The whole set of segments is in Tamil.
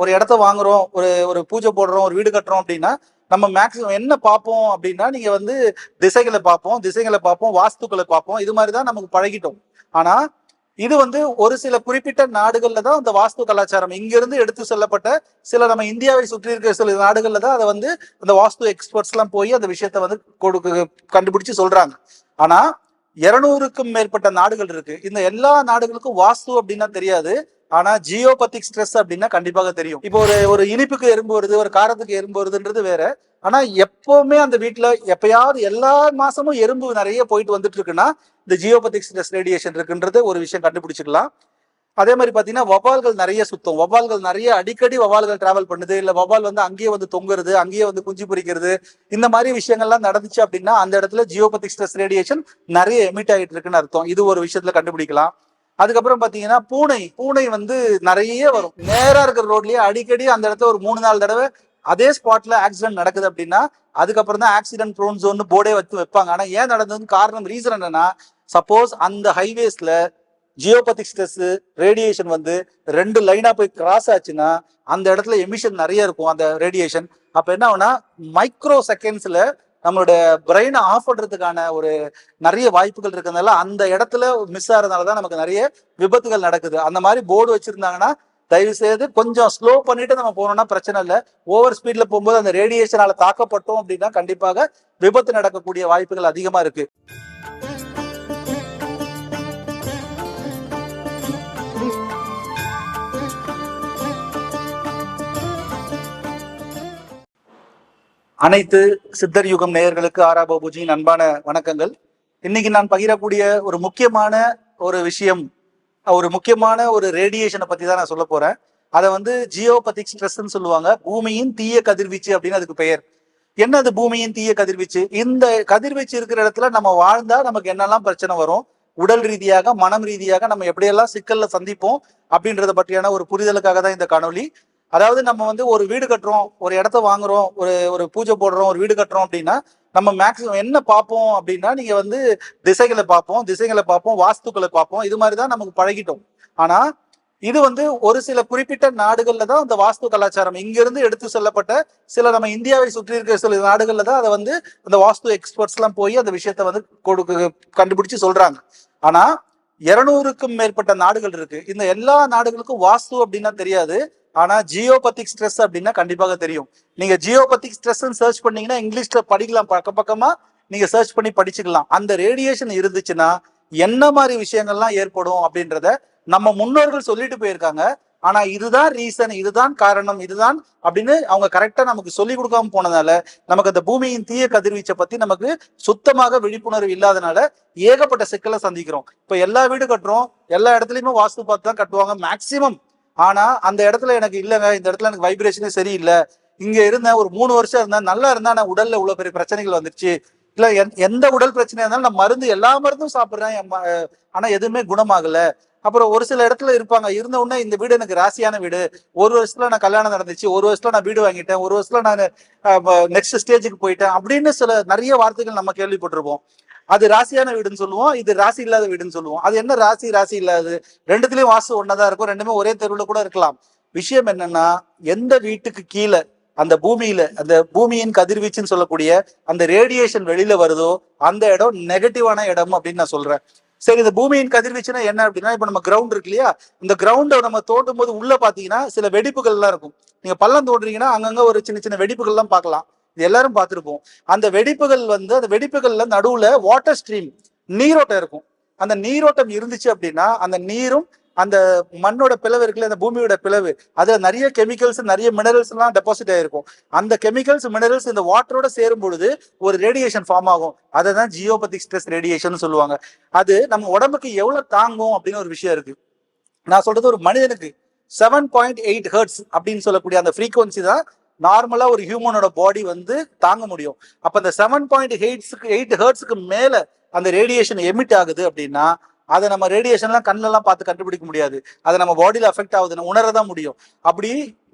ஒரு இடத்த வாங்குறோம் ஒரு ஒரு பூஜை போடுறோம் ஒரு வீடு கட்டுறோம் அப்படின்னா நம்ம மேக்ஸிமம் என்ன பார்ப்போம் அப்படின்னா நீங்க வந்து திசைகளை பார்ப்போம் திசைகளை பார்ப்போம் வாஸ்துக்களை பார்ப்போம் இது மாதிரி தான் நமக்கு பழகிட்டோம். ஆனா இது வந்து ஒரு சில குறிப்பிட்ட நாடுகள்ல தான் அந்த வாஸ்து கலாச்சாரம். இங்கிருந்து எடுத்து செல்லப்பட்ட சில நம்ம இந்தியாவை சுற்றி இருக்கிற சில நாடுகள்ல தான் அதை வந்து அந்த வாஸ்து எக்ஸ்பர்ட்ஸ் எல்லாம் போய் அந்த விஷயத்த வந்து கொடுக்க கண்டுபிடிச்சு சொல்றாங்க. ஆனா இருநூறுக்கும் மேற்பட்ட நாடுகள் இருக்கு. இந்த எல்லா நாடுகளுக்கும் வாஸ்து அப்படின்னா தெரியாது. ஆனா ஜியோபத்திக் ஸ்ட்ரெஸ் அப்படின்னா கண்டிப்பாக தெரியும். இப்போ ஒரு ஒரு இனிப்புக்கு எறும்பு வருது ஒரு காரத்துக்கு எறும்பு வருதுன்றது வேற. ஆனா எப்பவுமே அந்த வீட்டுல எப்பயாவது எல்லா மாசமும் எறும்பு நிறைய போயிட்டு வந்துட்டு இருக்குன்னா இந்த ஜியோபத்திக் ஸ்ட்ரெஸ் ரேடியேஷன் இருக்குன்றது ஒரு விஷயம் கண்டுபிடிச்சிக்கலாம். அதே மாதிரி பாத்தீங்கன்னா வவால்கள் நிறைய சுத்தம். வவால்கள் நிறைய அடிக்கடி வவால்கள் டிராவல் பண்ணுது. இல்ல வவால் வந்து அங்கேயே வந்து தொங்குறது அங்கேயே வந்து குஞ்சு பொறிக்கிறது. இந்த மாதிரி விஷயங்கள்லாம் நடந்துச்சு அப்படின்னா அந்த இடத்துல ஜியோபத்திக் ஸ்ட்ரெஸ் ரேடியேஷன் நிறைய எமிட் ஆகிட்டு இருக்குன்னு அர்த்தம். இது ஒரு விஷயத்துல கண்டுபிடிக்கலாம். அதுக்கப்புறம் பாத்தீங்கன்னா பூனை. பூனை வந்து நிறைய வரும். நேரா இருக்கிற ரோட்லயே அடிக்கடி அந்த இடத்துல ஒரு மூணு நாலு தடவை அதே ஸ்பாட்ல ஆக்சிடென்ட் நடக்குது அப்படின்னா அதுக்கப்புறம் தான் ஆக்சிடென்ட் ப்ரோன் ஜோன் போர்டே வச்சு வைப்பாங்க. ஆனா ஏன் நடந்ததுன்னு காரணம் ரீசன் என்னன்னா சப்போஸ் அந்த ஹைவேஸ்ல ஜியோபதிக் ஸ்ட்ரெஸ் ரேடியேஷன் வந்து ரெண்டு லைனா போய் கிராஸ் ஆச்சுன்னா அந்த இடத்துல எமிஷன் நிறைய இருக்கும் அந்த ரேடியேஷன் அப்ப என்ன ஆகுனா மைக்ரோ செகண்ட்ஸ்ல நம்மளோட பிரெயினை ஆஃப் பண்றதுக்கான ஒரு நிறைய வாய்ப்புகள் இருக்கிறதுனால அந்த இடத்துல மிஸ் ஆகிறதுனால தான் நமக்கு நிறைய விபத்துகள் நடக்குது. அந்த மாதிரி போர்டு வச்சிருந்தாங்கன்னா தயவு செய்து கொஞ்சம் ஸ்லோ பண்ணிட்டு நம்ம போனோம்னா பிரச்சனை இல்லை. ஓவர் ஸ்பீட்ல போகும்போது அந்த ரேடியேஷனால தாக்கப்பட்டோம் அப்படின்னா கண்டிப்பாக விபத்து நடக்கக்கூடிய வாய்ப்புகள் அதிகமா இருக்கு. அனைத்து சித்தர் யுகம் நேயர்களுக்கு ஆரா பாபுஜியின் அன்பான வணக்கங்கள். இன்னைக்கு நான் பகிரக்கூடிய ஒரு முக்கியமான ஒரு விஷயம் ஒரு முக்கியமான ஒரு ரேடியேஷனை பத்தி தான் நான் சொல்ல போறேன். அதை வந்து ஜியோபதிக் ஸ்ட்ரெஸ்ன்னு சொல்லுவாங்க. பூமியின் தீய கதிர்வீச்சு அப்படின்னு அதுக்கு பெயர். என்ன அது பூமியின் தீய கதிர்வீச்சு? இந்த கதிர்வீச்சு இருக்கிற இடத்துல நம்ம வாழ்ந்தா நமக்கு என்னெல்லாம் பிரச்சனை வரும்? உடல் ரீதியாக மனம் ரீதியாக நம்ம எப்படியெல்லாம் சிக்கல்ல சந்திப்போம் அப்படின்றத பற்றியான ஒரு புரிதலுக்காக தான் இந்த காணொலி அதாவது நம்ம வந்து ஒரு வீடு கட்டுறோம் ஒரு இடத்த வாங்குறோம் ஒரு ஒரு பூஜை போடுறோம் ஒரு வீடு கட்டுறோம் அப்படின்னா நம்ம மேக்ஸிமம் என்ன பார்ப்போம் அப்படின்னா நீங்க வந்து திசைகளை பார்ப்போம் திசைகளை பார்ப்போம் வாஸ்துக்களை பார்ப்போம். இது மாதிரி தான் நமக்கு பழகிட்டோம். ஆனா இது வந்து ஒரு சில குறிப்பிட்ட நாடுகள்ல தான் அந்த வாஸ்து கலாச்சாரம். இங்கிருந்து எடுத்து செல்லப்பட்ட சில நம்ம இந்தியாவை சுற்றி இருக்கிற சில நாடுகள்ல தான் அதை வந்து அந்த வாஸ்து எக்ஸ்பர்ட்ஸ் எல்லாம் போய் அந்த விஷயத்த வந்து கொடுக்க கண்டுபிடிச்சு சொல்றாங்க. ஆனா இருநூறுக்கும் மேற்பட்ட நாடுகள் இருக்கு. இந்த எல்லா நாடுகளுக்கும் வாஸ்து அப்படின்னா தெரியாது. ஆனா ஜியோபத்திக் ஸ்ட்ரெஸ் அப்படின்னா கண்டிப்பாக தெரியும். நீங்க ஜியோபத்திக் ஸ்ட்ரெஸ் சர்ச் பண்ணீங்கன்னா இங்கிலீஷ்ல படிக்கலாம். பக்க பக்கமா நீங்க சர்ச் பண்ணி படிச்சுக்கலாம். அந்த ரேடியேஷன் இருந்துச்சுன்னா என்ன மாதிரி விஷயங்கள்லாம் ஏற்படும் அப்படின்றத நம்ம முன்னோர்கள் சொல்லிட்டு போயிருக்காங்க. ஆனா இதுதான் ரீசன் இதுதான் காரணம் இதுதான் அப்படின்னு அவங்க கரெக்டா நமக்கு சொல்லி கொடுக்காம போனதால நமக்கு அந்த பூமியின் தீய கதிர்வீச்சை பத்தி நமக்கு சுத்தமாக விழிப்புணர்வு இல்லாதனால ஏகப்பட்ட சிக்கலை சந்திக்கிறோம். இப்ப எல்லா வீடு கட்டுறோம் எல்லா இடத்துலயுமே வாஸ்து பார்த்து தான் கட்டுவாங்க மேக்சிமம் ஆனா அந்த இடத்துல எனக்கு இல்லைங்க இந்த இடத்துல எனக்கு வைப்ரேஷனே சரியில்லை. இங்க இருந்தேன் ஒரு மூணு வருஷம் இருந்தேன் நல்லா இருந்தா நான் உடல்ல இவ்வளவு பெரிய பிரச்சனைகள் வந்துருச்சு. இல்ல எந்த உடல் பிரச்சனையா இருந்தாலும் நான் மருந்து எல்லா மருந்தும் சாப்பிடுறேன் ஆனா எதுவுமே குணமாகல. அப்புறம் ஒரு சில இடத்துல இருப்பாங்க. இருந்த உடனே இந்த வீடு எனக்கு ராசியான வீடு. ஒரு வருஷத்துல நான் கல்யாணம் நடந்துச்சு. ஒரு வருஷத்துல நான் வீடு வாங்கிட்டேன். ஒரு வருஷத்துல நான் நெக்ஸ்ட் ஸ்டேஜுக்கு போயிட்டேன் அப்படின்னு சில நிறைய வார்த்தைகள் நம்ம கேள்விப்பட்டிருப்போம். அது ராசியான வீடுன்னு சொல்லுவோம். இது ராசி இல்லாத வீடுன்னு சொல்லுவோம். அது என்ன ராசி? ராசி இல்லாது ரெண்டுத்துலயும் வாசு ஒன்னதா இருக்கும். ரெண்டுமே ஒரே தெருவில் கூட இருக்கலாம். விஷயம் என்னன்னா எந்த வீட்டுக்கு கீழே அந்த பூமியில அந்த பூமியின் கதிர்வீச்சுன்னு சொல்லக்கூடிய அந்த ரேடியேஷன் வெளியில வருதோ அந்த இடம் நெகட்டிவான இடம் அப்படின்னு நான் சொல்றேன். சரி இந்த பூமியின் கதிர்வீச்சுனா என்ன அப்படின்னா இப்ப நம்ம கிரவுண்ட் இருக்கு இல்லையா? இந்த கிரவுண்டை நம்ம தோண்டும் போது உள்ள பாத்தீங்கன்னா சில வெடிப்புகள் எல்லாம் இருக்கும். நீங்க பள்ளம் தோன்றீங்கன்னா அங்கங்க ஒரு சின்ன சின்ன வெடிப்புகள் எல்லாம் பார்க்கலாம். இது எல்லாரும் பார்த்துருப்போம். அந்த வெடிப்புகள் வந்து அந்த வெடிப்புகள்ல நடுவுல வாட்டர் ஸ்ட்ரீம் நீரோட்டம் இருக்கும். அந்த நீரோட்டம் இருந்துச்சு அப்படின்னா அந்த நீரும் அந்த மண்ணோட பிளவு இருக்குல்ல அந்த பூமியோட பிளவு அதுல நிறைய கெமிக்கல்ஸ் நிறைய மினரல்ஸ் எல்லாம் டெபாசிட் ஆயிருக்கும். அந்த கெமிக்கல்ஸ் மினரல்ஸ் இந்த வாட்டரோட சேரும் பொழுது ஒரு ரேடியேஷன் ஃபார்ம் ஆகும். அதை தான் ஜியோபதிக் ஸ்ட்ரெஸ் ரேடியேஷன் சொல்லுவாங்க. அது நம்ம உடம்புக்கு எவ்வளவு தாங்கும் அப்படின்னு ஒரு விஷயம் இருக்கு. நான் சொல்றது ஒரு மனிதனுக்கு செவன் பாயிண்ட் எயிட் ஹர்ட்ஸ் அப்படின்னு சொல்லக்கூடிய அந்த ஃப்ரீக்குவன்சி தான் நார்மலா ஒரு ஹியூமனோட பாடி வந்து தாங்க முடியும். அப்ப அந்த செவன் பாயிண்ட் எயிட்ஸுக்கு எயிட் ஹர்ட்ஸுக்கு மேல அந்த ரேடியேஷன் எமிட் ஆகுது அப்படின்னா அதை நம்ம ரேடியேஷன்லாம் கண்ணெல்லாம் பார்த்து கண்டுபிடிக்க முடியாது. அதை நம்ம பாடியில் அஃபெக்ட் ஆகுதுன்னு உணரதான் முடியும். அப்படி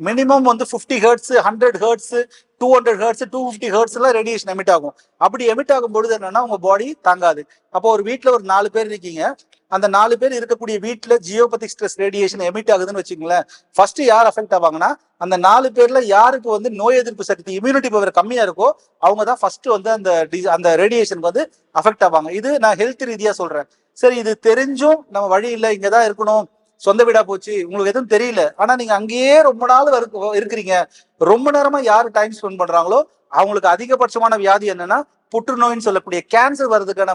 மினிமம் வந்து fifty hertz hundred hertz two hundred hertz two fifty hertz radiation emit ஆகும். அப்படி எமிட் ஆகும் பொழுது என்னன்னா உங்க பாடி தாங்காது. அப்போ ஒரு வீட்டில் ஒரு நாலு பேர் இருக்கீங்க. அந்த நாலு பேர் இருக்கக்கூடிய வீட்டில் ஜியோபதிக் ஸ்ட்ரெஸ் ரேடியேஷன் எமிட் ஆகுதுன்னு வச்சுங்களேன் ஃபர்ஸ்ட் யார் அஃபெக்ட் ஆவாங்கன்னா அந்த நாலு பேர்ல யாருக்கு வந்து நோய் எதிர்ப்பு சக்தி இம்யூனிட்டி பவர் கம்மியா இருக்கோ அவங்க தான் ஃபர்ஸ்ட் வந்து அந்த அந்த ரேடியேஷனுக்கு வந்து அஃபெக்ட் ஆவாங்க. இது நான் ஹெல்த் ரீதியா சொல்றேன். சரி இது தெரிஞ்சும் நம்ம வழி இல்லை இங்கதான் இருக்கணும் சொந்த வீடா போச்சு உங்களுக்கு எதுவும் தெரியல. ஆனா நீங்க அங்கேயே ரொம்ப நாள் இருக்கிறீங்க. ரொம்ப நேரமா யார் டைம் ஸ்பெண்ட் பண்றாங்களோ அவங்களுக்கு அதிகபட்சமான வியாதி என்னன்னா புற்றுநோயின்னு சொல்லக்கூடிய கேன்சர் வர்றதுக்கான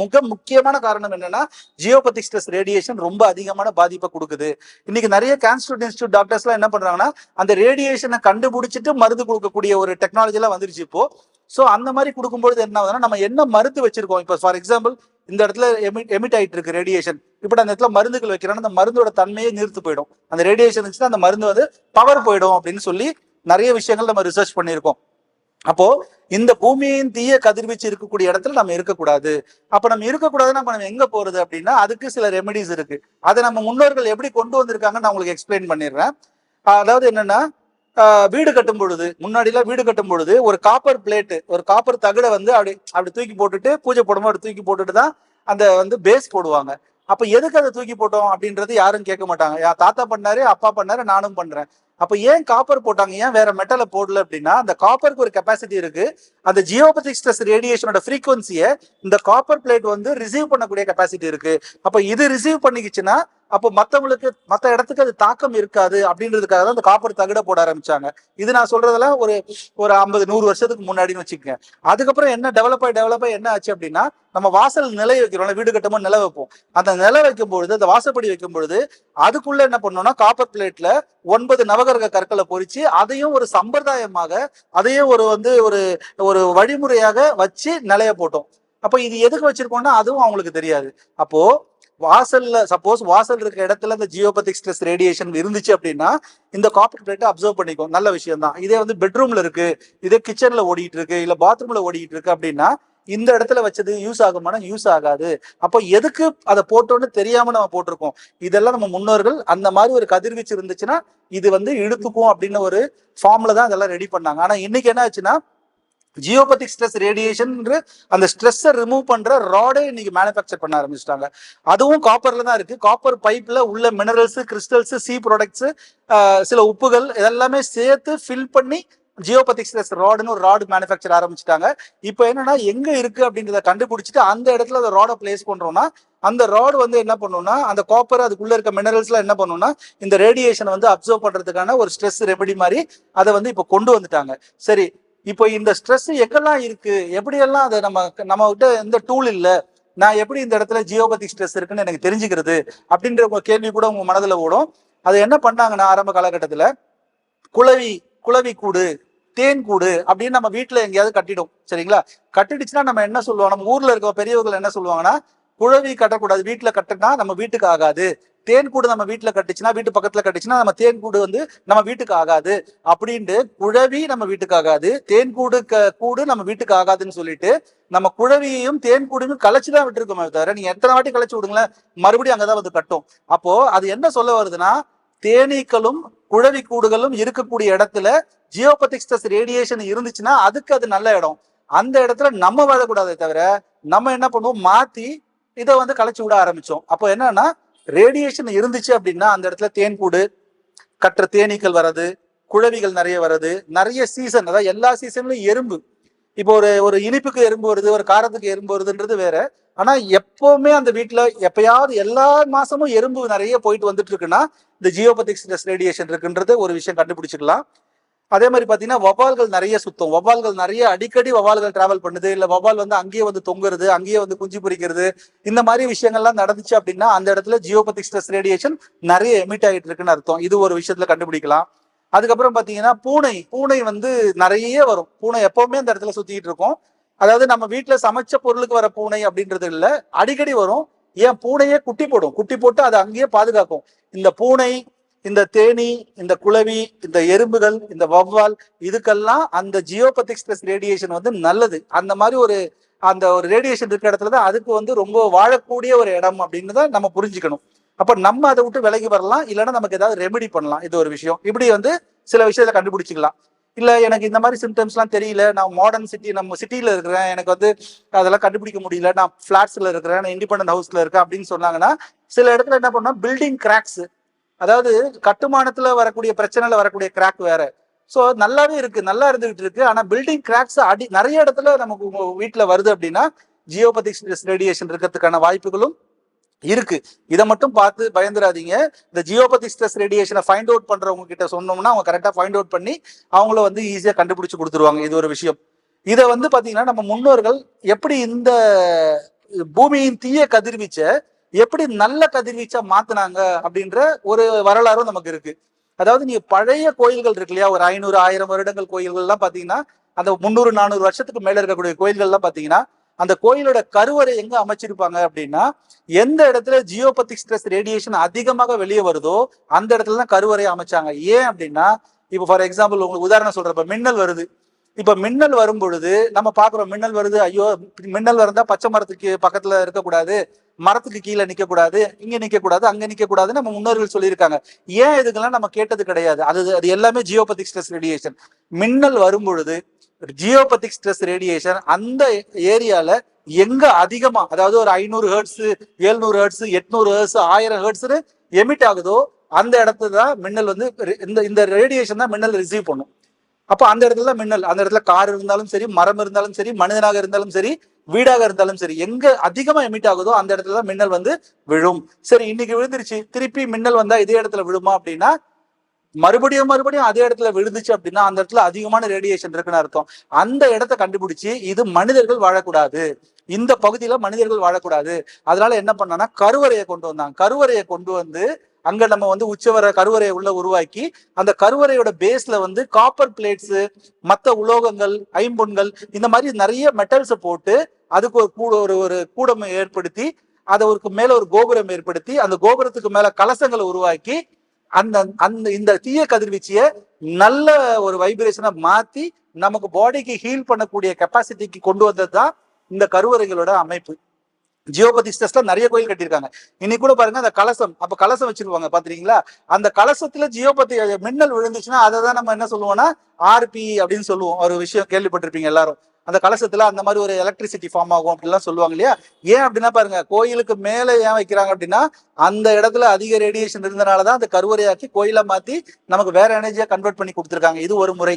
மிக முக்கியமான காரணம் என்னன்னா ஜியோபத்திக் ஸ்ட்ரெஸ் ரேடியேஷன் ரொம்ப அதிகமான பாதிப்பை கொடுக்குது. இன்னைக்கு நிறைய கேன்சர் இன்ஸ்டியூட் டாக்டர்ஸ்லாம் என்ன பண்றாங்கன்னா அந்த ரேடியேஷனை கண்டுபிடிச்சிட்டு மருந்து கொடுக்கக்கூடிய ஒரு டெக்னாலஜி எல்லாம் வந்துருச்சு இப்போ. ஸோ அந்த மாதிரி கொடுக்கும்பொழுது என்ன ஆகுதுன்னா நம்ம என்ன மருந்து வச்சிருக்கோம்? இப்போ ஃபார் எக்ஸாம்பிள் இந்த இடத்துல எமிட் எமிட் ஆயிட்டு இருக்கு ரேடியேஷன் இப்படி அந்த இடத்துல மருந்துகள் வைக்கிறோன்னா அந்த மருந்தோட தன்மையே நிறுத்து போயிடும். அந்த ரேடியேஷன் இருந்துச்சுன்னா அந்த மருந்து வந்து பவர் போயிடும் அப்படின்னு சொல்லி நிறைய விஷயங்கள் நம்ம ரிசர்ச் பண்ணியிருக்கோம். அப்போ இந்த பூமியின் தீய கதிர்வீச்சு இருக்கக்கூடிய இடத்துல நம்ம இருக்கக்கூடாது. அப்ப நம்ம இருக்கக்கூடாதுன்னா நம்ம எங்க போறது அப்படின்னா அதுக்கு சில ரெமெடிஸ் இருக்கு. அதை நம்ம முன்னோர்கள் எப்படி கொண்டு வந்திருக்காங்கன்னு நான் உங்களுக்கு எக்ஸ்பிளைன் பண்ணிடுறேன். அதாவது என்னன்னா வீடு கட்டும் பொழுது முன்னாடிலாம் வீடு கட்டும் பொழுது ஒரு காப்பர் பிளேட்டு ஒரு காப்பர் தகடை வந்து அப்படி அப்படி தூக்கி போட்டுட்டு பூஜை போடும்போது அப்படி தூக்கி போட்டுட்டு தான் அந்த வந்து பேஸ் போடுவாங்க. அப்ப எதுக்கு அதை தூக்கி போட்டோம் அப்படின்றது யாரும் கேட்க மாட்டாங்க. என் தாத்தா பண்ணாரு அப்பா பண்ணாரு நானும் பண்றேன். அப்ப ஏன் காப்பர் போட்டாங்க? ஏன் வேற மெட்டலை போடல அப்படின்னா அந்த காப்பருக்கு ஒரு கெப்பாசிட்டி இருக்கு. அந்த ஜியோபதிக் ஸ்ட்ரெஸ் ரேடியேஷனோட ஃப்ரீக்வன்சியை இந்த காப்பர் பிளேட் வந்து ரிசீவ் பண்ணக்கூடிய கெப்பாசிட்டி இருக்கு. அப்ப இது ரிசீவ் பண்ணிக்கிச்சுன்னா அப்போ மத்தவங்களுக்கு மத்த இடத்துக்கு அது தாக்கம் இருக்காது அப்படின்றதுக்காக தான் அந்த காப்பர் தகட போட ஆரம்பிச்சாங்க. இது நான் சொல்றதெல்லாம் ஒரு ஒரு ஐம்பது நூறு வருஷத்துக்கு முன்னாடின்னு வச்சுக்கோங்க. அதுக்கப்புறம் என்ன டெவலப் ஆகி டெவலப் ஆகி என்ன ஆச்சு அப்படின்னா நம்ம வாசல் நிலை வைக்கிறோம் வீடு கட்டமோ நிலை வைப்போம். அந்த நிலை வைக்கும் பொழுது அந்த வாசப்படி வைக்கும் பொழுது அதுக்குள்ள என்ன பண்ணோம்னா காப்பர் பிளேட்ல ஒன்பது நவகரக கற்களை பொறிச்சு அதையும் ஒரு சம்பிரதாயமாக அதையும் ஒரு வந்து ஒரு ஒரு வழிமுறையாக வச்சு நிலைய போட்டோம். அப்போ இது எதுக்கு வச்சிருக்கோம்னா அதுவும் அவங்களுக்கு தெரியாது. அப்போ வாசல்ல சப்போஸ் வாசல் இருக்க இடத்துல இந்த ஜியோபதிக் ஸ்ட்ரெஸ் ரேடியேஷன் இருந்துச்சு அப்படின்னா இந்த காப்பர் பிளேட்டை அப்சர்வ் பண்ணிக்கும் நல்ல விஷயம் தான் இதே வந்து பெட்ரூம்ல இருக்கு. இதே கிச்சன்ல ஓடிட்டு இருக்கு. இல்ல பாத்ரூம்ல ஓடிட்டு இருக்கு அப்படின்னா இந்த இடத்துல வச்சது யூஸ் ஆகுமானா யூஸ் ஆகாது. அப்போ எதுக்கு அதை போட்டோன்னு தெரியாம நம்ம போட்டிருக்கோம்? இதெல்லாம் நம்ம முன்னோர்கள் அந்த மாதிரி ஒரு கதிர்வீச்சு இருந்துச்சுன்னா இது வந்து இழுத்துக்கும் அப்படின்னு ஒரு ஃபார்ம்ல தான் இதெல்லாம் ரெடி பண்ணாங்க. ஆனா இன்னைக்கு என்ன ஆச்சுன்னா ஜியோபதிக் ஸ்ட்ரெஸ் ரேடியேஷன் அந்த ஸ்ட்ரெஸ்ஸை ரிமூவ் பண்ற ராடே இன்னைக்கு மேனுஃபேக்சர் பண்ண ஆரம்பிச்சிட்டாங்க. அதுவும் காப்பர்ல தான் இருக்கு. காப்பர் பைப்ல உள்ள மினரல்ஸ் கிறிஸ்டல்ஸ் சி ப்ராடக்ட்ஸ் சில உப்புகள் இதெல்லாமே சேர்த்து ஃபில் பண்ணி ஜியோபதிக் ஸ்ட்ரெஸ் ராடுன்னு ஒரு ராடு மேனுஃபேக்சர் ஆரம்பிச்சிட்டாங்க. இப்போ என்னன்னா எங்க இருக்கு அப்படின்றத கண்டுபிடிச்சிட்டு அந்த இடத்துல அந்த ராடை பிளேஸ் பண்றோம்னா அந்த ராடு வந்து என்ன பண்ணும்னா அந்த காப்பர் அதுக்குள்ள இருக்க மினரல்ஸ்லாம் என்ன பண்ணும்னா இந்த ரேடியேஷனை வந்து அப்சர்வ் பண்றதுக்கான ஒரு ஸ்ட்ரெஸ் ரெமெடி மாதிரி அதை வந்து இப்போ கொண்டு வந்துட்டாங்க. சரி இப்போ இந்த ஸ்ட்ரெஸ் எங்கெல்லாம் இருக்கு? எப்படியெல்லாம் அதை நம்ம நம்ம கிட்ட எந்த டூல் இல்லை? நான் எப்படி இந்த இடத்துல ஜியோபதிக் ஸ்ட்ரெஸ் இருக்குன்னு எனக்கு தெரிஞ்சுக்கிறது? அப்படின்ற உங்க கேள்வி கூட உங்க மனதில் ஓடும். அது என்ன பண்ணாங்கன்னா ஆரம்ப காலகட்டத்தில் குளவி குளவி கூடு தேன் கூடு அப்படின்னு நம்ம வீட்டில் எங்கேயாவது கட்டிடும். சரிங்களா? கட்டிடுச்சுன்னா நம்ம என்ன சொல்லுவோம்? நம்ம ஊர்ல இருக்க பெரியவர்கள் என்ன சொல்லுவாங்கன்னா குழவி கட்டக்கூடாது வீட்டில் கட்டினா நம்ம வீட்டுக்கு ஆகாது. தேன் கூடு நம்ம வீட்டுல கட்டுச்சுன்னா வீட்டு பக்கத்துல கட்டுச்சுன்னா நம்ம தேன் கூடு வந்து நம்ம வீட்டுக்கு ஆகாது. அப்படின்ட்டு குழவி நம்ம வீட்டுக்கு ஆகாது. தேன் கூடு க- கூடு நம்ம வீட்டுக்கு ஆகாதுன்னு சொல்லிட்டு நம்ம குழவியையும் தேன் கூடையும் கலைச்சு தான் விட்டுருக்கோமே தவிர நீ எத்தனை வாட்டி கலைச்சு விடுங்களேன் மறுபடியும் அங்கதான் வந்து கட்டும். அப்போ அது என்ன சொல்ல வருதுன்னா தேனீக்களும் குழவி கூடுகளும் இருக்கக்கூடிய இடத்துல ஜியோபதிக் ஸ்ட்ரெஸ் ரேடியேஷன் இருந்துச்சுன்னா அதுக்கு அது நல்ல இடம். அந்த இடத்துல நம்ம வாழக்கூடாதே தவிர நம்ம என்ன பண்ணுவோம் மாத்தி இதை வந்து கலைச்சு விட ஆரம்பிச்சோம். அப்போ என்னன்னா ரேடியேஷன் இருந்துச்சு அப்படின்னா அந்த இடத்துல தேன் கூடு கட்டுற தேனீக்கள் வர்றது குழவிகள் நிறைய வர்றது நிறைய சீசன் அதாவது எல்லா சீசன்லயும் எறும்பு. இப்போ ஒரு ஒரு இனிப்புக்கு எறும்பு வருது ஒரு காரத்துக்கு எறும்பு வருதுன்றது வேற. ஆனா எப்பவுமே அந்த வீட்டுல எப்பயாவது எல்லா மாசமும் எறும்பு நிறைய போயிட்டு வந்துட்டு இருக்குன்னா இந்த ஜியோபதிக் ஸ்ட்ரெஸ் ரேடியேஷன் இருக்குன்றது ஒரு விஷயம் கண்டுபிடிச்சிக்கலாம். அதே மாதிரி பாத்தீங்கன்னா வவால்கள் நிறைய சுத்தம். வவால்கள் நிறைய அடிக்கடி வவால்கள் டிராவல் பண்ணுது. இல்ல வவால் வந்து அங்கேயே வந்து தொங்குறது அங்கேயே வந்து குஞ்சு பொரிக்கிறது இந்த மாதிரி விஷயங்கள்லாம் நடந்துச்சு அப்படின்னா அந்த இடத்துல ஜியோபதிக் ஸ்ட்ரெஸ் ரேடியேஷன் நிறைய எமிட் ஆகிட்டு இருக்குன்னு அர்த்தம். இது ஒரு விஷயத்துல கண்டுபிடிக்கலாம். அதுக்கப்புறம் பாத்தீங்கன்னா பூனை. பூனை வந்து நிறைய வரும். பூனை எப்பவுமே அந்த இடத்துல சுத்திட்டு இருக்கும். அதாவது நம்ம வீட்டுல சமைச்ச பொருளுக்கு வர பூனை அப்படின்றது இல்ல அடிக்கடி வரும். ஏன்? பூனையே குட்டி போடும். குட்டி போட்டு அதை அங்கேயே பாதுகாக்கும். இந்த பூனை இந்த தேனி இந்த குளவி இந்த எறும்புகள் இந்த வவ்வால் இதுக்கெல்லாம் அந்த ஜியோபத்திக் ஸ்ட்ரெஸ் ரேடியேஷன் வந்து நல்லது. அந்த மாதிரி ஒரு அந்த ஒரு ரேடியேஷன் இருக்கிற இடத்துல தான் அதுக்கு வந்து ரொம்ப வாழக்கூடிய ஒரு இடம் அப்படின்னு தான் நம்ம புரிஞ்சுக்கணும். அப்ப நம்ம அதை விட்டு விலகி வரலாம். இல்லைன்னா நமக்கு ஏதாவது ரெமெடி பண்ணலாம். இது ஒரு விஷயம். இப்படி வந்து சில விஷயத்தை கண்டுபிடிச்சிக்கலாம். இல்ல எனக்கு இந்த மாதிரி சிம்டம்ஸ்லாம் தெரியல. நான் மாடர்ன் சிட்டி நம்ம சிட்டியில இருக்கிறேன். எனக்கு வந்து அதெல்லாம் கண்டுபிடிக்க முடியல. நான் ஃபிளாட்ஸ்ல இருக்கிறேன். நான் இண்டிபெண்டன்ட் ஹவுஸ்ல இருக்கேன் அப்படின்னு சொன்னாங்கன்னா சில இடத்துல என்ன பண்ணா பில்டிங் கிராக்ஸ் அதாவது கட்டுமானத்துல வரக்கூடிய பிரச்சனைல வரக்கூடிய கிராக் வேற. ஸோ நல்லாவே இருக்கு நல்லா இருந்துகிட்டு இருக்கு. ஆனா பில்டிங் கிராக்ஸ் அடி நிறைய இடத்துல நமக்கு உங்க வீட்டுல வருது அப்படின்னா ஜியோபதிக் ரேடியேஷன் இருக்கிறதுக்கான வாய்ப்புகளும் இருக்கு. இதை மட்டும் பார்த்து பயந்துடாதீங்க. இந்த ஜியோபதி ஸ்ட்ரெஸ் ரேடியேஷனை ஃபைண்ட் அவுட் பண்றவங்க கிட்ட சொன்னோம்னா அவங்க கரெக்டாக ஃபைண்ட் அவுட் பண்ணி அவங்கள வந்து ஈஸியாக கண்டுபிடிச்சு கொடுத்துருவாங்க. இது ஒரு விஷயம். இதை வந்து பார்த்தீங்கன்னா நம்ம முன்னோர்கள் எப்படி இந்த பூமியின் தீய கதிர்வீச்சை எப்படி நல்ல கதிர்வீச்சா மாத்தினாங்க அப்படின்ற ஒரு வரலாறும் நமக்கு இருக்கு. அதாவது நீங்க பழைய கோயில்கள் இருக்கு இல்லையா? ஒரு ஐநூறு ஆயிரம் வருடங்கள் கோயில்கள் எல்லாம் பாத்தீங்கன்னா அந்த முந்நூறு நானூறு வருஷத்துக்கு மேல இருக்கக்கூடிய கோயில்கள் எல்லாம் பாத்தீங்கன்னா அந்த கோயிலோட கருவறை எங்க அமைச்சிருப்பாங்க அப்படின்னா எந்த இடத்துல ஜியோபத்திக் ஸ்ட்ரெஸ் ரேடியேஷன் அதிகமாக வெளியே வருதோ அந்த இடத்துல தான் கருவறை அமைச்சாங்க. ஏன் அப்படின்னா இப்போ ஃபார் எக்ஸாம்பிள் உங்களுக்கு உதாரணம் சொல்றப்ப மின்னல் வருது. இப்ப மின்னல் வரும் பொழுது நம்ம பாக்குறோம் மின்னல் வருது ஐயோ மின்னல் வருந்தா பச்சை மரத்துக்கு பக்கத்துல இருக்கக்கூடாது. மரத்துக்கு கீழே நிக்க கூடாது இங்க நிக்க கூடாது அங்க நிக்க கூடாதுன்னு நம்ம முன்னோர்கள் சொல்லியிருக்காங்க. ஏன் இதுக்கெல்லாம் நம்ம கேட்டது கிடையாது? அது அது எல்லாமே ஜியோபதிக் ஸ்ட்ரெஸ் ரேடியேஷன் மின்னல் வரும் பொழுது ஸ்ட்ரெஸ் ரேடியேஷன் அந்த ஏரியால எங்க அதிகமா அதாவது ஒரு ஐநூறு ஹேர்ட்ஸ் எழுநூறு ஹேர்ட்ஸ் எட்நூறு ஹேர்ட்ஸ் ஆயிரம் ஹேர்ட்ஸ் எமிட் ஆகுதோ அந்த இடத்துல தான் மின்னல் வந்து இந்த இந்த ரேடியேஷன் தான் மின்னல் ரிசீவ் பண்ணும். அப்போ அந்த இடத்துல தான் மின்னல். அந்த இடத்துல கார் இருந்தாலும் சரி மரம் இருந்தாலும் சரி மனிதனாக இருந்தாலும் சரி வீடாக இருந்தாலும் சரி எங்க அதிகமா எமிட் ஆகுதோ அந்த இடத்துல தான் மின்னல் வந்து விழும். சரி இன்னைக்கு விழுந்துருச்சு. திருப்பி மின்னல் வந்தா இதே இடத்துல விழுமா அப்படின்னா மறுபடியும் மறுபடியும் அதே இடத்துல விழுந்துச்சு அப்படின்னா அந்த இடத்துல அதிகமான ரேடியேஷன் இருக்குன்னு அர்த்தம். அந்த இடத்த கண்டுபிடிச்சு இது மனிதர்கள் வாழக்கூடாது. இந்த பகுதியில மனிதர்கள் வாழக்கூடாது. அதனால என்ன பண்ணான்னா கருவறையை கொண்டு வந்தாங்க கருவறையை கொண்டு வந்து அங்க நம்ம வந்து உச்சவர கருவறையை உள்ள உருவாக்கி அந்த கருவறையோட பேஸ்ல வந்து காப்பர் பிளேட்ஸ் மத்த உலோகங்கள் ஐம்பொன்கள் இந்த மாதிரி நிறைய மெட்டல்ஸை போட்டு அதுக்கு ஒரு கூட ஒரு ஒரு கூடம் ஏற்படுத்தி அதை ஒரு மேல ஒரு கோபுரம் ஏற்படுத்தி அந்த கோபுரத்துக்கு மேல கலசங்களை உருவாக்கி அந்த அந்த இந்த தீய கதிர்வீச்சிய நல்ல ஒரு வைப்ரேஷனை மாத்தி நமக்கு பாடிக்கு ஹீல் பண்ணக்கூடிய கெப்பாசிட்டிக்கு கொண்டு வந்தது தான் இந்த கருவறைகளோட அமைப்பு. ஜியோபதிஸ்டஸ்ல நிறைய கோயில் கட்டியிருக்காங்க. இன்னைக்கு கூட பாருங்க அந்த கலசம் அப்ப கலசம் வச்சிருப்பாங்க பாத்துறீங்களா அந்த கலசத்துல ஜியோபதி மின்னல் விழுந்துச்சுன்னா அதை தான் நம்ம என்ன சொல்லுவோம்னா ஆர்பி அப்படின்னு சொல்லுவோம். ஒரு விஷயம் கேள்விப்பட்டிருப்பீங்க எல்லாரும். அந்த கலசத்துல அந்த மாதிரி ஒரு எலக்ட்ரிசிட்டி ஃபார்ம் ஆகும் அப்படிலாம் சொல்லுவாங்க இல்லையா? ஏன் அப்படின்னா பாருங்க கோயிலுக்கு மேல ஏன் வைக்கிறாங்க அப்படின்னா அந்த இடத்துல அதிக ரேடியேஷன் இருந்தனாலதான் அந்த கருவறையாக்கி கோயிலை மாத்தி நமக்கு வேற எனர்ஜியா கன்வெர்ட் பண்ணி கொடுத்துருக்காங்க. இது ஒரு முறை.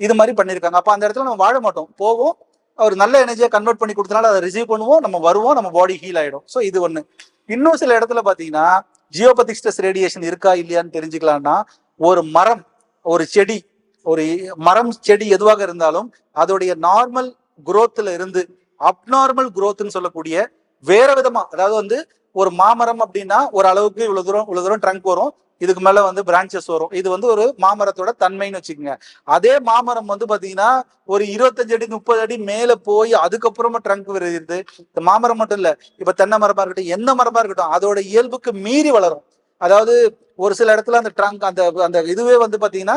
இது மாதிரி பண்ணிருக்காங்க அப்ப அந்த இடத்துல நம்ம வாழ மாட்டோம். போவோம் ஒரு நல்ல எனர்ஜியை கன்வெர்ட் பண்ணி கொடுத்தனால அதை ரிசீவ் பண்ணுவோம் நம்ம வருவோம் நம்ம பாடி ஹீல் ஆயிடும். ஸோ இது ஒன்று இன்னும் சில இடத்துல பார்த்தீங்கன்னா ஜியோபதிக் ஸ்ட்ரெஸ் ரேடியேஷன் இருக்கா இல்லையான்னு தெரிஞ்சுக்கலாம்னா ஒரு மரம் ஒரு செடி ஒரு மரம் செடி எதுவாக இருந்தாலும் அதோடைய நார்மல் குரோத்தில் இருந்து அப்நார்மல் குரோத்னு சொல்லக்கூடிய வேற விதமா அதாவது வந்து ஒரு மாமரம் அப்படின்னா ஒரு அளவுக்கு இவ்வளவு தூரம் இவ்வளவு தூரம் ட்ரங்க் வரும். இதுக்கு மேல வந்து பிரான்ச்சஸ் வரும். இது வந்து ஒரு மாமரத்தோட தன்மைன்னு வச்சுக்கோங்க. அதே மாமரம் வந்து பாத்தீங்கன்னா ஒரு இருபத்தஞ்சு அடி முப்பது அடி மேல போய் அதுக்கப்புறமா ட்ரங்க் வருது இந்த மாமரம் மட்டும் இல்ல இப்ப தென்னை மரமா இருக்கட்டும் எந்த மரமா இருக்கட்டும் அதோட இயல்புக்கு மீறி வளரும். அதாவது ஒரு சில இடத்துல அந்த ட்ரங்க் அந்த அந்த இதுவே வந்து பாத்தீங்கன்னா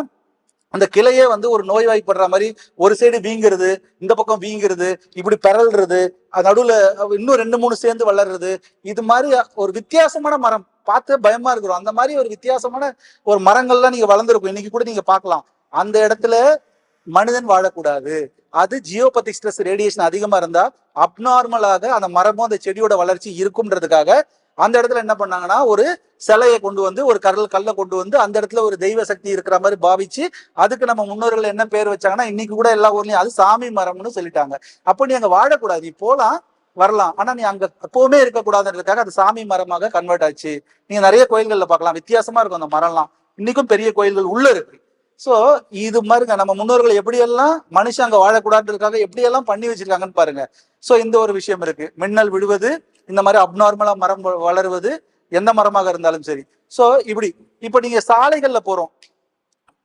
அந்த கிளையே வந்து ஒரு நோய்வாய்ப்படுற மாதிரி ஒரு சைடு வீங்கிறது இந்த பக்கம் வீங்கிறது இப்படி பெறல்றது நடுவுல இன்னும் ரெண்டு மூணு சேர்ந்து வளர்றது இது மாதிரி ஒரு வித்தியாசமான மரம். பார்த்து பயமா இருக்கிறோம். அந்த மாதிரி ஒரு வித்தியாசமான ஒரு மரங்கள்லாம் நீங்க வளர்ந்துருக்கும். இன்னைக்கு கூட நீங்க பார்க்கலாம். அந்த இடத்துல மனிதன் வாழக்கூடாது. அது ஜியோபத்திக் ஸ்ட்ரெஸ் ரேடியேஷன் அதிகமா இருந்தா அப்நார்மலாக அந்த மரமும் அந்த செடியோட வளர்ச்சி இருக்கும்ன்றதுக்காக அந்த இடத்துல என்ன பண்ணாங்கன்னா ஒரு சிலையை கொண்டு வந்து ஒரு கரல் கல்லை கொண்டு வந்து அந்த இடத்துல ஒரு தெய்வ சக்தி இருக்கிற மாதிரி பாவிச்சு அதுக்கு நம்ம முன்னோர்கள் என்ன பேர் வச்சாங்கன்னா இன்னைக்கு கூட எல்லா ஊர்லயும் அது சாமி மரம்னு சொல்லிட்டாங்க. அப்ப நீ அங்க வாழக்கூடாது. நீ போலாம். வரலாம். ஆனா நீ அங்க எப்பவுமே இருக்கக்கூடாதுன்றதுக்காக அது சாமி மரமாக கன்வெர்ட் ஆச்சு. நீங்க நிறைய கோயில்கள்ல பார்க்கலாம். வித்தியாசமா இருக்கும் அந்த மரம்லாம். இன்னைக்கும் பெரிய கோயில்கள் உள்ள இருக்கு. சோ இது மாதிரிங்க நம்ம முன்னோர்கள் எப்படியெல்லாம் மனுஷன் அங்க வாழக்கூடாதுன்றதுக்காக எப்படியெல்லாம் பண்ணி வச்சிருக்காங்கன்னு பாருங்க. சோ இந்த ஒரு விஷயம் இருக்கு. மின்னல் விடுவது இந்த மாதிரி அப்நார்மலா மரம் வளருவது எந்த மரமாக இருந்தாலும் சரி. சோ இப்படி இப்ப நீங்க சாலைகள்ல போறோம்.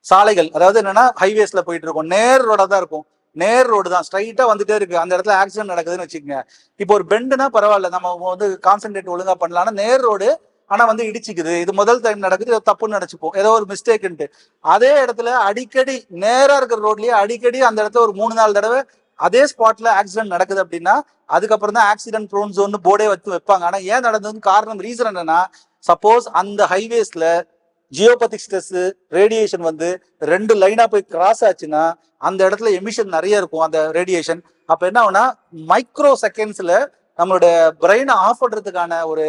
சாலைகள் அதாவது என்னன்னா ஹைவேஸ்ல போயிட்டு இருக்கோம். நேர் ரோடா தான் இருக்கும். நேர் ரோடு தான். ஸ்ட்ரைட்டா வந்துட்டே இருக்கு. அந்த இடத்துல ஆக்சிடென்ட் நடக்குதுன்னு வச்சுக்கோங்க. இப்போ ஒரு பெண்டுனா பரவாயில்ல. நம்ம வந்து கான்சென்ட்ரேட் ஒழுங்கா பண்ணலாம் நேர் ரோடு ஆனா வந்து இடிச்சுக்குது. இது முதல் டைம் நடக்குது. ஏதோ தப்புன்னு நினைச்சுப்போம். ஏதோ ஒரு மிஸ்டேக்குன்ட்டு அதே இடத்துல அடிக்கடி நேரா இருக்கிற ரோட்லயே அடிக்கடி அந்த இடத்துல ஒரு மூணு நாலு தடவை அதே ஸ்பாட்ல ஆக்சிடென்ட் நடக்குது அப்படின்னா அதுக்கப்புறம் தான் ஆக்சிடென்ட் ப்ரோன் ஜோன் போர்டே வச்சு வைப்பாங்க. ஆனா ஏன் நடந்ததுன்னு காரணம் ரீசன் என்னன்னா சப்போஸ் அந்த ஹைவேஸ்ல ஜியோபதிக் ஸ்ட்ரெஸ் ரேடியேஷன் வந்து ரெண்டு லைனா போய் கிராஸ் ஆச்சுன்னா அந்த இடத்துல எமிஷன் நிறைய இருக்கும் அந்த ரேடியேஷன் அப்ப என்ன ஆகுனா மைக்ரோ செகண்ட்ஸ்ல நம்மளோட பிரெயினை ஆஃப் பண்றதுக்கான ஒரு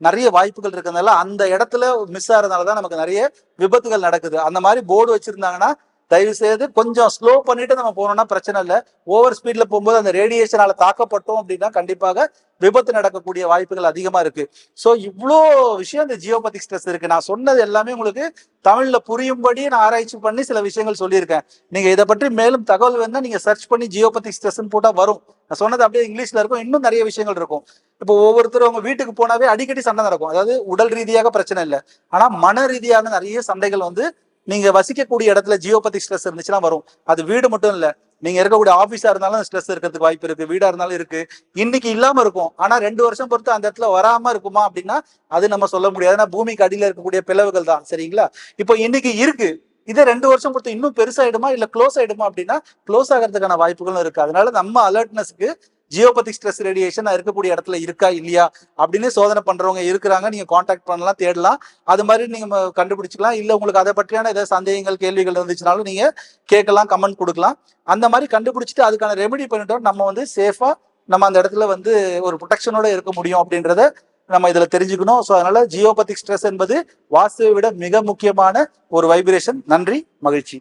நிறைய வாய்ப்புகள் இருக்கிறதுனால அந்த இடத்துல மிஸ் ஆகிறதுனால தான் நமக்கு நிறைய விபத்துகள் நடக்குது. அந்த மாதிரி போர்டு வச்சிருந்தாங்கன்னா தயவு செய்து கொஞ்சம் ஸ்லோ பண்ணிட்டு நம்ம போனோம்னா பிரச்சனை இல்லை. ஓவர் ஸ்பீட்ல போகும்போது அந்த ரேடியேஷனால தாக்கப்பட்டோம் அப்படின்னா கண்டிப்பாக விபத்து நடக்கக்கூடிய வாய்ப்புகள் அதிகமா இருக்கு. ஸோ இவ்வளோ விஷயம் இந்த ஜியோபதிக் ஸ்ட்ரெஸ் இருக்கு. நான் சொன்னது எல்லாமே உங்களுக்கு தமிழ்ல புரியும்படி நான் ஆராய்ச்சி பண்ணி சில விஷயங்கள் சொல்லியிருக்கேன். நீங்க இதை பற்றி மேலும் தகவல் வேணா நீங்க சர்ச் பண்ணி ஜியோபதிக் ஸ்ட்ரெஸ்ன்னு போட்டா வரும். நான் சொன்னது அப்படியே இங்கிலீஷ்ல இருக்கும். இன்னும் நிறைய விஷயங்கள் இருக்கும். இப்போ ஒவ்வொருத்தரும் அவங்க வீட்டுக்கு போனாவே அடிக்கடி சண்டை நடக்கும். அதாவது உடல் ரீதியாக பிரச்சனை இல்லை. ஆனா மன ரீதியான நிறைய சண்டைகள் வந்து நீங்க வசிக்கக்கூடிய இடத்துல ஜியோபதிக் ஸ்ட்ரெஸ் இருந்துச்சுன்னா வரும். அது வீடு மட்டும் இல்ல. நீங்க இருக்கக்கூடிய ஆபீஸா இருந்தாலும் ஸ்ட்ரெஸ் இருக்கிறதுக்கு வாய்ப்பு இருக்கு. வீடா இருந்தாலும் இருக்கு. இன்னைக்கு இல்லாம இருக்கும். ஆனா ரெண்டு வருஷம் பொறுத்து அந்த இடத்துல வராம இருக்குமா அப்படின்னா அது நம்ம சொல்ல முடியாது. ஏன்னா பூமிக்கு அடியில இருக்கக்கூடிய பிளவுகள் தான். சரிங்களா? இப்போ இன்னைக்கு இருக்கு. இதே ரெண்டு வருஷம் பொறுத்து இன்னும் பெருசாயிடுமா? இல்ல க்ளோஸ் ஆயிடுமா அப்படின்னா க்ளோஸ் ஆகிறதுக்கான வாய்ப்புகளும் இருக்கு. அதனால நம்ம அலர்ட்னஸ்க்கு ஜியோபதிக் ஸ்ட்ரெஸ் ரேடியேஷன் இருக்கக்கூடிய இடத்துல இருக்கா இல்லையா அப்படின்னு சோதனை பண்றவங்க இருக்கிறாங்க. நீங்க காண்டாக்ட் பண்ணலாம் தேடலாம். அது மாதிரி நீங்க கண்டுபிடிச்சிக்கலாம். இல்ல உங்களுக்கு அதை பற்றியான ஏதாவது சந்தேகங்கள் கேள்விகள் இருந்துச்சுனாலும் நீங்க கேட்கலாம் கமெண்ட் கொடுக்கலாம். அந்த மாதிரி கண்டுபிடிச்சிட்டு அதுக்கான ரெமெடி பண்ணிட்டோம். நம்ம வந்து சேஃபா நம்ம அந்த இடத்துல வந்து ஒரு ப்ரொடெக்ஷனோட இருக்க முடியும் அப்படின்றத நம்ம இதுல தெரிஞ்சுக்கணும். ஸோ அதனால ஜியோபதிக் ஸ்ட்ரெஸ் என்பது வாஸ்துவை விட மிக முக்கியமான ஒரு வைப்ரேஷன் நன்றி மகிழ்ச்சி.